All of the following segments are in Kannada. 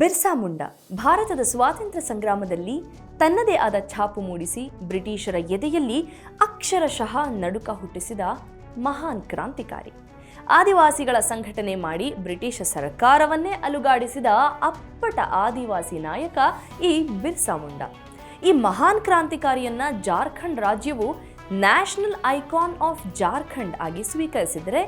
ಬಿರ್ಸಾ ಮುಂಡಾ ಭಾರತದ ಸ್ವಾತಂತ್ರ್ಯ ಸಂಗ್ರಾಮದಲ್ಲಿ ತನ್ನದೇ ಆದ ಛಾಪು ಮೂಡಿಸಿ ಬ್ರಿಟಿಷರ ಎದೆಯಲ್ಲಿ ಅಕ್ಷರಶಃ ನಡುಕ ಹುಟ್ಟಿಸಿದ ಮಹಾನ್ ಕ್ರಾಂತಿಕಾರಿ. ಆದಿವಾಸಿಗಳ ಸಂಘಟನೆ ಮಾಡಿ ಬ್ರಿಟಿಷ್ ಸರ್ಕಾರವನ್ನೇ ಅಲುಗಾಡಿಸಿದ ಅಪ್ಪಟ ಆದಿವಾಸಿ ನಾಯಕ ಈ ಬಿರ್ಸಾ ಮುಂಡಾ. ಈ ಮಹಾನ್ ಕ್ರಾಂತಿಕಾರಿಯನ್ನ ಜಾರ್ಖಂಡ್ ರಾಜ್ಯವು ನ್ಯಾಷನಲ್ ಐಕಾನ್ ಆಫ್ ಜಾರ್ಖಂಡ್ ಆಗಿ ಸ್ವೀಕರಿಸಿದರೆ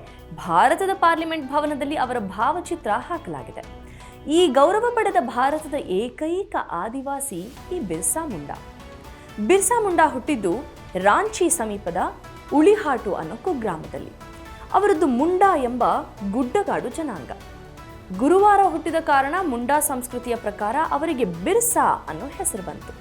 ಭಾರತದ ಪಾರ್ಲಿಮೆಂಟ್ ಭವನದಲ್ಲಿ ಅವರ ಭಾವಚಿತ್ರ ಹಾಕಲಾಗಿದೆ. ಈ ಗೌರವ ಪಡೆದ ಭಾರತದ ಏಕೈಕ ಆದಿವಾಸಿ ಈ ಬಿರ್ಸಾ ಮುಂಡಾ. ಬಿರ್ಸಾ ಮುಂಡಾ ಹುಟ್ಟಿದ್ದು ರಾಂಚಿ ಸಮೀಪದ ಉಳಿಹಾಟು ಅನ್ನೋ ಕುಗ್ರಾಮದಲ್ಲಿ ಅವರದ್ದು ಮುಂಡಾ ಎಂಬ ಗುಡ್ಡಗಾಡು ಜನಾಂಗ. ಗುರುವಾರ ಹುಟ್ಟಿದ ಕಾರಣ ಮುಂಡಾ ಸಂಸ್ಕೃತಿಯ ಪ್ರಕಾರ ಅವರಿಗೆ ಬಿರ್ಸಾ ಅನ್ನೋ ಹೆಸರು ಬಂತು.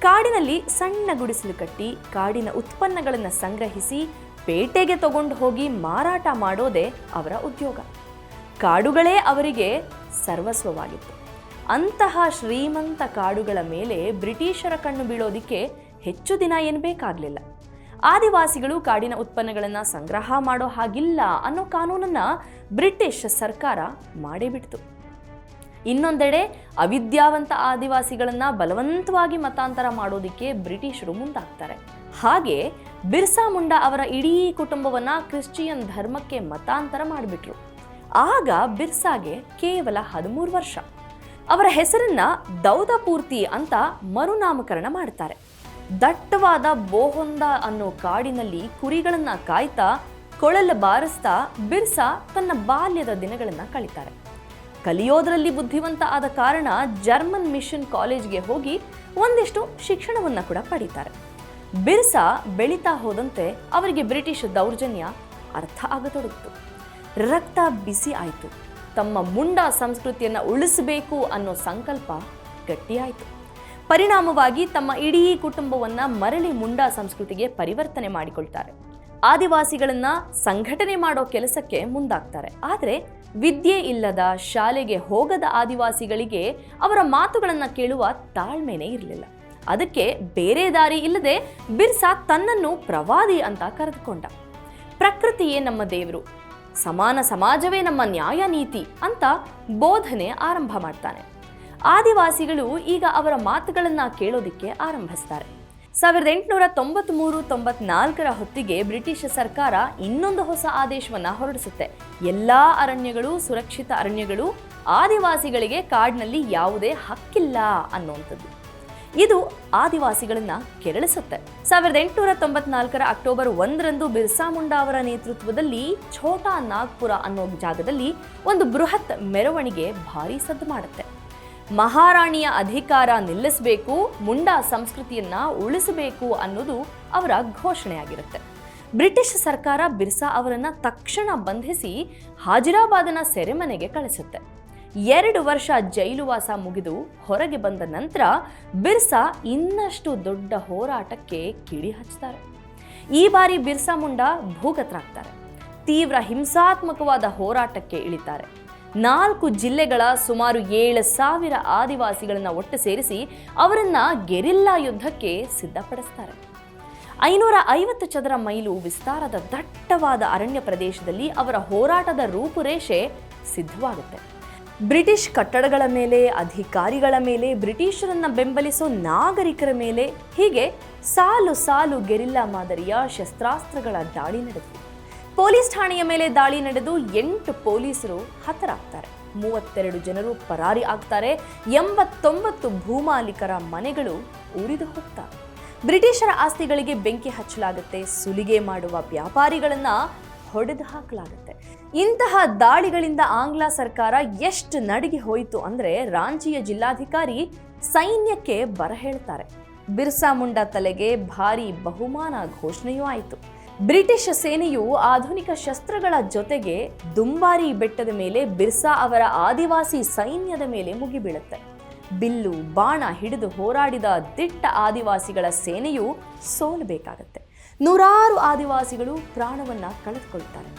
ಕಾಡಿನಲ್ಲಿ ಸಣ್ಣ ಗುಡಿಸಲು ಕಟ್ಟಿ ಕಾಡಿನ ಉತ್ಪನ್ನಗಳನ್ನು ಸಂಗ್ರಹಿಸಿ ಪೇಟೆಗೆ ತಗೊಂಡು ಹೋಗಿ ಮಾರಾಟ ಮಾಡೋದೇ ಅವರ ಉದ್ಯೋಗ. ಕಾಡುಗಳೇ ಅವರಿಗೆ ಸರ್ವಸ್ವವಾಗಿತ್ತು. ಅಂತಹ ಶ್ರೀಮಂತ ಕಾಡುಗಳ ಮೇಲೆ ಬ್ರಿಟಿಷರ ಕಣ್ಣು ಬೀಳೋದಿಕ್ಕೆ ಹೆಚ್ಚು ದಿನ ಏನು ಬೇಕಾಗಲಿಲ್ಲ. ಆದಿವಾಸಿಗಳು ಕಾಡಿನ ಉತ್ಪನ್ನಗಳನ್ನು ಸಂಗ್ರಹ ಮಾಡೋ ಹಾಗಿಲ್ಲ ಅನ್ನೋ ಕಾನೂನನ್ನು ಬ್ರಿಟಿಷ್ ಸರ್ಕಾರ ಮಾಡೇ ಬಿಡ್ತು. ಇನ್ನೊಂದೆಡೆ ಅವಿದ್ಯಾವಂತ ಆದಿವಾಸಿಗಳನ್ನು ಬಲವಂತವಾಗಿ ಮತಾಂತರ ಮಾಡೋದಿಕ್ಕೆ ಬ್ರಿಟಿಷರು ಮುಂದಾಗ್ತಾರೆ. ಹಾಗೆ ಬಿರ್ಸಾ ಮುಂಡಾ ಅವರ ಇಡೀ ಕುಟುಂಬವನ್ನು ಕ್ರಿಶ್ಚಿಯನ್ ಧರ್ಮಕ್ಕೆ ಮತಾಂತರ ಮಾಡಿಬಿಟ್ರು. ಆಗ ಬಿರ್ಸಾಗೆ ಕೇವಲ ಹದಿಮೂರು ವರ್ಷ. ಅವರ ಹೆಸರನ್ನ ದೌದಪೂರ್ತಿ ಅಂತ ಮರುನಾಮಕರಣ ಮಾಡ್ತಾರೆ. ದಟ್ಟವಾದ ಬೋಹೊಂದ ಅನ್ನೋ ಕಾಡಿನಲ್ಲಿ ಕುರಿಗಳನ್ನ ಕಾಯ್ತಾ ಕೊಳಲು ಬಾರಿಸ್ತಾ ಬಿರ್ಸಾ ತನ್ನ ಬಾಲ್ಯದ ದಿನಗಳನ್ನು ಕಳೀತಾರೆ. ಕಲಿಯೋದರಲ್ಲಿ ಬುದ್ಧಿವಂತ ಆದ ಕಾರಣ ಜರ್ಮನ್ ಮಿಷನ್ ಕಾಲೇಜ್ಗೆ ಹೋಗಿ ಒಂದಿಷ್ಟು ಶಿಕ್ಷಣವನ್ನ ಕೂಡ ಪಡೀತಾರೆ. ಬಿರ್ಸಾ ಬೆಳೀತಾ ಹೋದಂತೆ ಅವರಿಗೆ ಬ್ರಿಟಿಷ್ ದೌರ್ಜನ್ಯ ಅರ್ಥ ಆಗತೊಡಗಿತು. ರಕ್ತ ಬಿಸಿ ಆಯಿತು. ತಮ್ಮ ಮುಂಡಾ ಸಂಸ್ಕೃತಿಯನ್ನು ಉಳಿಸಬೇಕು ಅನ್ನೋ ಸಂಕಲ್ಪ ಗಟ್ಟಿಯಾಯಿತು. ಪರಿಣಾಮವಾಗಿ ತಮ್ಮ ಇಡೀ ಕುಟುಂಬವನ್ನು ಮರಳಿ ಮುಂಡಾ ಸಂಸ್ಕೃತಿಗೆ ಪರಿವರ್ತನೆ ಮಾಡಿಕೊಳ್ತಾರೆ. ಆದಿವಾಸಿಗಳನ್ನು ಸಂಘಟನೆ ಮಾಡೋ ಕೆಲಸಕ್ಕೆ ಮುಂದಾಗ್ತಾರೆ. ಆದರೆ ವಿದ್ಯೆ ಇಲ್ಲದ ಶಾಲೆಗೆ ಹೋಗದ ಆದಿವಾಸಿಗಳಿಗೆ ಅವರ ಮಾತುಗಳನ್ನು ಕೇಳುವ ತಾಳ್ಮೆನೇ ಇರಲಿಲ್ಲ. ಅದಕ್ಕೆ ಬೇರೆ ದಾರಿ ಇಲ್ಲದೆ ಬಿರ್ಸಾ ತನ್ನನ್ನು ಪ್ರವಾದಿ ಅಂತ ಕರೆದುಕೊಂಡ. ಪ್ರಕೃತಿಯೇ ನಮ್ಮ ದೇವರು. ಸಮಾನ ಸಮಾಜವೇ ನಮ್ಮ ನ್ಯಾಯ ನೀತಿ ಅಂತ ಬೋಧನೆ ಆರಂಭ ಮಾಡ್ತಾನೆ. ಆದಿವಾಸಿಗಳು ಈಗ ಅವರ ಮಾತುಗಳನ್ನು ಕೇಳೋದಿಕ್ಕೆ ಆರಂಭಿಸ್ತಾರೆ. ಸಾವಿರದ ಎಂಟುನೂರ ತೊಂಬತ್ಮೂರು ತೊಂಬತ್ನಾಲ್ಕರ ಹೊತ್ತಿಗೆ ಬ್ರಿಟಿಷ್ ಸರ್ಕಾರ ಇನ್ನೊಂದು ಹೊಸ ಆದೇಶವನ್ನ ಹೊರಡಿಸುತ್ತೆ. ಎಲ್ಲಾ ಅರಣ್ಯಗಳು, ಸುರಕ್ಷಿತ ಅರಣ್ಯಗಳು ಆದಿವಾಸಿಗಳಿಗೆ ಕಾಡಿನಲ್ಲಿ ಯಾವುದೇ ಹಕ್ಕಿಲ್ಲ ಅನ್ನುವಂಥದ್ದು. ಇದು ಆದಿವಾಸಿಗಳನ್ನ ಕೆರಳಿಸುತ್ತೆ. ಸಾವಿರದ ಎಂಟುನೂರ ತೊಂಬತ್ನಾಲ್ಕರ ಅಕ್ಟೋಬರ್ ಒಂದರಂದು ಬಿರ್ಸಾ ಮುಂಡಾ ಅವರ ನೇತೃತ್ವದಲ್ಲಿ ಛೋಟಾ ನಾಗ್ಪುರ ಅನ್ನೋ ಜಾಗದಲ್ಲಿ ಒಂದು ಬೃಹತ್ ಮೆರವಣಿಗೆ ಭಾರಿ ಸದ್ದು ಮಾಡುತ್ತೆ. ಮಹಾರಾಣಿಯ ಅಧಿಕಾರ ನಿಲ್ಲಿಸಬೇಕು, ಮುಂಡಾ ಸಂಸ್ಕೃತಿಯನ್ನ ಉಳಿಸಬೇಕು ಅನ್ನೋದು ಅವರ ಘೋಷಣೆಯಾಗಿರುತ್ತೆ. ಬ್ರಿಟಿಷ್ ಸರ್ಕಾರ ಬಿರ್ಸಾ ಅವರನ್ನು ತಕ್ಷಣ ಬಂಧಿಸಿ ಹಾಜಿರಾಬಾದನ ಸೆರೆಮನೆಗೆ ಕಳಿಸುತ್ತೆ. ಎರಡು ವರ್ಷ ಜೈಲುವಾಸ ಮುಗಿದು ಹೊರಗೆ ಬಂದ ನಂತರ ಬಿರ್ಸಾ ಇನ್ನಷ್ಟು ದೊಡ್ಡ ಹೋರಾಟಕ್ಕೆ ಕಿಡಿ ಹಚ್ತಾರೆ. ಈ ಬಾರಿ ಬಿರ್ಸಾ ಮುಂಡಾ ಭೂಗತರಾಗ್ತಾರೆ. ತೀವ್ರ ಹಿಂಸಾತ್ಮಕವಾದ ಹೋರಾಟಕ್ಕೆ ಇಳಿತಾರೆ. ನಾಲ್ಕು ಜಿಲ್ಲೆಗಳ ಸುಮಾರು ಏಳು ಸಾವಿರ ಆದಿವಾಸಿಗಳನ್ನ ಒಟ್ಟು ಸೇರಿಸಿ ಅವರನ್ನ ಗೆರಿಲ್ಲಾ ಯುದ್ಧಕ್ಕೆ ಸಿದ್ಧಪಡಿಸ್ತಾರೆ. ಐನೂರ ಐವತ್ತು ಚದರ ಮೈಲು ವಿಸ್ತಾರದ ದಟ್ಟವಾದ ಅರಣ್ಯ ಪ್ರದೇಶದಲ್ಲಿ ಅವರ ಹೋರಾಟದ ರೂಪುರೇಷೆ ಸಿದ್ಧವಾಗುತ್ತೆ. ಬ್ರಿಟಿಷ್ ಕಟ್ಟಡಗಳ ಮೇಲೆ, ಅಧಿಕಾರಿಗಳ ಮೇಲೆ, ಬ್ರಿಟಿಷರನ್ನು ಬೆಂಬಲಿಸೋ ನಾಗರಿಕರ ಮೇಲೆ ಹೀಗೆ ಸಾಲು ಸಾಲು ಗೆರಿಲ್ಲಾ ಮಾದರಿಯ ಶಸ್ತ್ರಾಸ್ತ್ರಗಳ ದಾಳಿ ನಡೆದಿದೆ. ಪೊಲೀಸ್ ಠಾಣೆಯ ಮೇಲೆ ದಾಳಿ ನಡೆದು ಎಂಟು ಪೊಲೀಸರು ಹತರಾಗ್ತಾರೆ. ಮೂವತ್ತೆರಡು ಜನರು ಪರಾರಿ ಆಗ್ತಾರೆ. ಎಂಬತ್ತೊಂಬತ್ತು ಭೂಮಾಲೀಕರ ಮನೆಗಳು ಉರಿದು ಹೋಗ್ತಾರೆ ಬ್ರಿಟಿಷರ ಆಸ್ತಿಗಳಿಗೆ ಬೆಂಕಿ ಹಚ್ಚಲಾಗುತ್ತೆ. ಸುಲಿಗೆ ಮಾಡುವ ವ್ಯಾಪಾರಿಗಳನ್ನ ಹೊಡೆದು ಹಾಕಲಾಗುತ್ತೆ. ಇಂತಹ ದಾಳಿಗಳಿಂದ ಆಂಗ್ಲ ಸರ್ಕಾರ ಎಷ್ಟು ನಡಿಗೆ ಹೋಯಿತು ಅಂದ್ರೆ ರಾಂಚಿಯ ಜಿಲ್ಲಾಧಿಕಾರಿ ಸೈನ್ಯಕ್ಕೆ ಬರ ಹೇಳ್ತಾರೆ. ಬಿರ್ಸಾ ಮುಂಡಾ ತಲೆಗೆ ಭಾರಿ ಬಹುಮಾನ ಘೋಷಣೆಯೂ ಆಯಿತು. ಬ್ರಿಟಿಷ್ ಸೇನೆಯು ಆಧುನಿಕ ಶಸ್ತ್ರಗಳ ಜೊತೆಗೆ ದುಂಬಾರಿ ಬೆಟ್ಟದ ಮೇಲೆ ಬಿರ್ಸಾ ಅವರ ಆದಿವಾಸಿ ಸೈನ್ಯದ ಮೇಲೆ ಮುಗಿಬೀಳುತ್ತೆ. ಬಿಲ್ಲು, ಬಾಣ ಹಿಡಿದು ಹೋರಾಡಿದ ದಿಟ್ಟ ಆದಿವಾಸಿಗಳ ಸೇನೆಯು ಸೋಲಬೇಕಾಗತ್ತೆ. ನೂರಾರು ಆದಿವಾಸಿಗಳು ಪ್ರಾಣವನ್ನು ಕಳೆದುಕೊಳ್ತಾರೆ.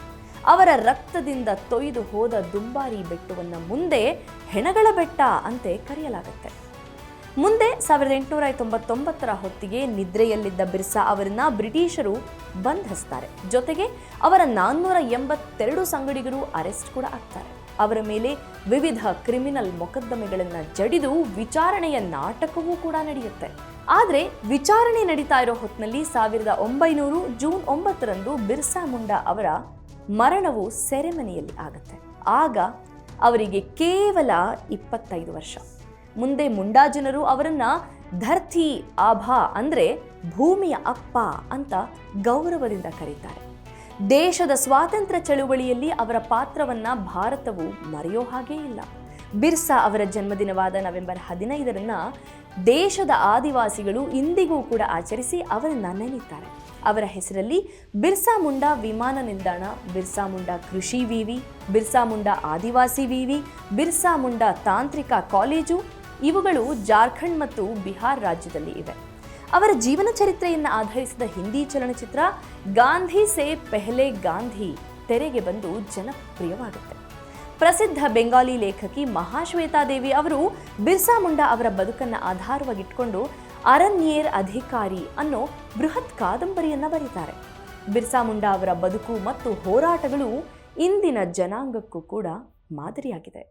ಅವರ ರಕ್ತದಿಂದ ತೊಯ್ದು ಹೋದ ದುಂಬಾರಿ ಬೆಟ್ಟವನ್ನು ಮುಂದೆ ಹೆಣಗಳ ಬೆಟ್ಟ ಅಂತೆ ಕರೆಯಲಾಗುತ್ತೆ. ಮುಂದೆ ಸಾವಿರದ ಎಂಟುನೂರ ತೊಂಬತ್ತೊಂಬತ್ತರ ಹೊತ್ತಿಗೆ ನಿದ್ರೆಯಲ್ಲಿದ್ದ ಬಿರ್ಸಾ ಅವರನ್ನ ಬ್ರಿಟಿಷರು ಬಂಧಿಸ್ತಾರೆ. ಜೊತೆಗೆ ಅವರ ನಾನ್ನೂರ ಎಂಬತ್ತೆರಡು ಸಂಗಡಿಗರು ಅರೆಸ್ಟ್ ಕೂಡ ಆಗ್ತಾರೆ. ಅವರ ಮೇಲೆ ವಿವಿಧ ಕ್ರಿಮಿನಲ್ ಮೊಕದ್ದಮೆಗಳನ್ನು ಜಡಿದು ವಿಚಾರಣೆಯ ನಾಟಕವೂ ಕೂಡ ನಡೆಯುತ್ತೆ. ಆದರೆ ವಿಚಾರಣೆ ನಡೀತಾ ಇರೋ ಹೊತ್ತಿನಲ್ಲಿ ಸಾವಿರದ ಒಂಬೈನೂರು ಜೂನ್ ಒಂಬತ್ತರಂದು ಬಿರ್ಸಾ ಮುಂಡಾ ಅವರ ಮರಣವು ಸೆರೆಮನೆಯಲ್ಲಿ ಆಗುತ್ತೆ. ಆಗ ಅವರಿಗೆ ಕೇವಲ ಇಪ್ಪತ್ತೈದು ವರ್ಷ. ಮುಂದೆ ಮುಂಡಾ ಜನರು ಅವರನ್ನ ಧರ್ತಿ ಆಭಾ ಅಂದರೆ ಭೂಮಿಯ ಅಪ್ಪ ಅಂತ ಗೌರವದಿಂದ ಕರೀತಾರೆ. ದೇಶದ ಸ್ವಾತಂತ್ರ್ಯ ಚಳುವಳಿಯಲ್ಲಿ ಅವರ ಪಾತ್ರವನ್ನ ಭಾರತವು ಮರೆಯೋ ಹಾಗೇ ಇಲ್ಲ. ಬಿರ್ಸಾ ಅವರ ಜನ್ಮದಿನವಾದ ನವೆಂಬರ್ ಹದಿನೈದರನ್ನು ದೇಶದ ಆದಿವಾಸಿಗಳು ಇಂದಿಗೂ ಕೂಡ ಆಚರಿಸಿ ಅವರನ್ನು ನೆನೆಯುತ್ತಾರೆ. ಅವರ ಹೆಸರಲ್ಲಿ ಬಿರ್ಸಾ ಮುಂಡಾ ವಿಮಾನ ನಿಲ್ದಾಣ, ಬಿರ್ಸಾ ಮುಂಡಾ ಕೃಷಿ ವಿವಿ, ಬಿರ್ಸಾ ಮುಂಡಾ ಆದಿವಾಸಿ ವಿವಿ, ಬಿರ್ಸಾ ಮುಂಡಾ ತಾಂತ್ರಿಕ ಕಾಲೇಜು ಇವುಗಳು ಜಾರ್ಖಂಡ್ ಮತ್ತು ಬಿಹಾರ್ ರಾಜ್ಯದಲ್ಲಿ ಇವೆ. ಅವರ ಜೀವನ ಚರಿತ್ರೆಯನ್ನು ಆಧರಿಸಿದ ಹಿಂದಿ ಚಲನಚಿತ್ರ ಗಾಂಧಿ ಸೇ ಪೆಹಲೆ ಗಾಂಧಿ ತೆರೆಗೆ ಬಂದು ಜನಪ್ರಿಯವಾಗುತ್ತೆ. ಪ್ರಸಿದ್ಧ ಬೆಂಗಾಲಿ ಲೇಖಕಿ ಮಹಾಶ್ವೇತಾದೇವಿ ಅವರು ಬಿರ್ಸಾ ಮುಂಡಾ ಅವರ ಬದುಕನ್ನು ಆಧಾರವಾಗಿಟ್ಕೊಂಡು ಅರಣ್ಯೇರ್ ಅಧಿಕಾರಿ ಅನ್ನೋ ಬೃಹತ್ ಕಾದಂಬರಿಯನ್ನ ಬರೀತಾರೆ. ಬಿರ್ಸಾ ಮುಂಡಾ ಅವರ ಬದುಕು ಮತ್ತು ಹೋರಾಟಗಳು ಇಂದಿನ ಜನಾಂಗಕ್ಕೂ ಕೂಡ ಮಾದರಿಯಾಗಿದೆ.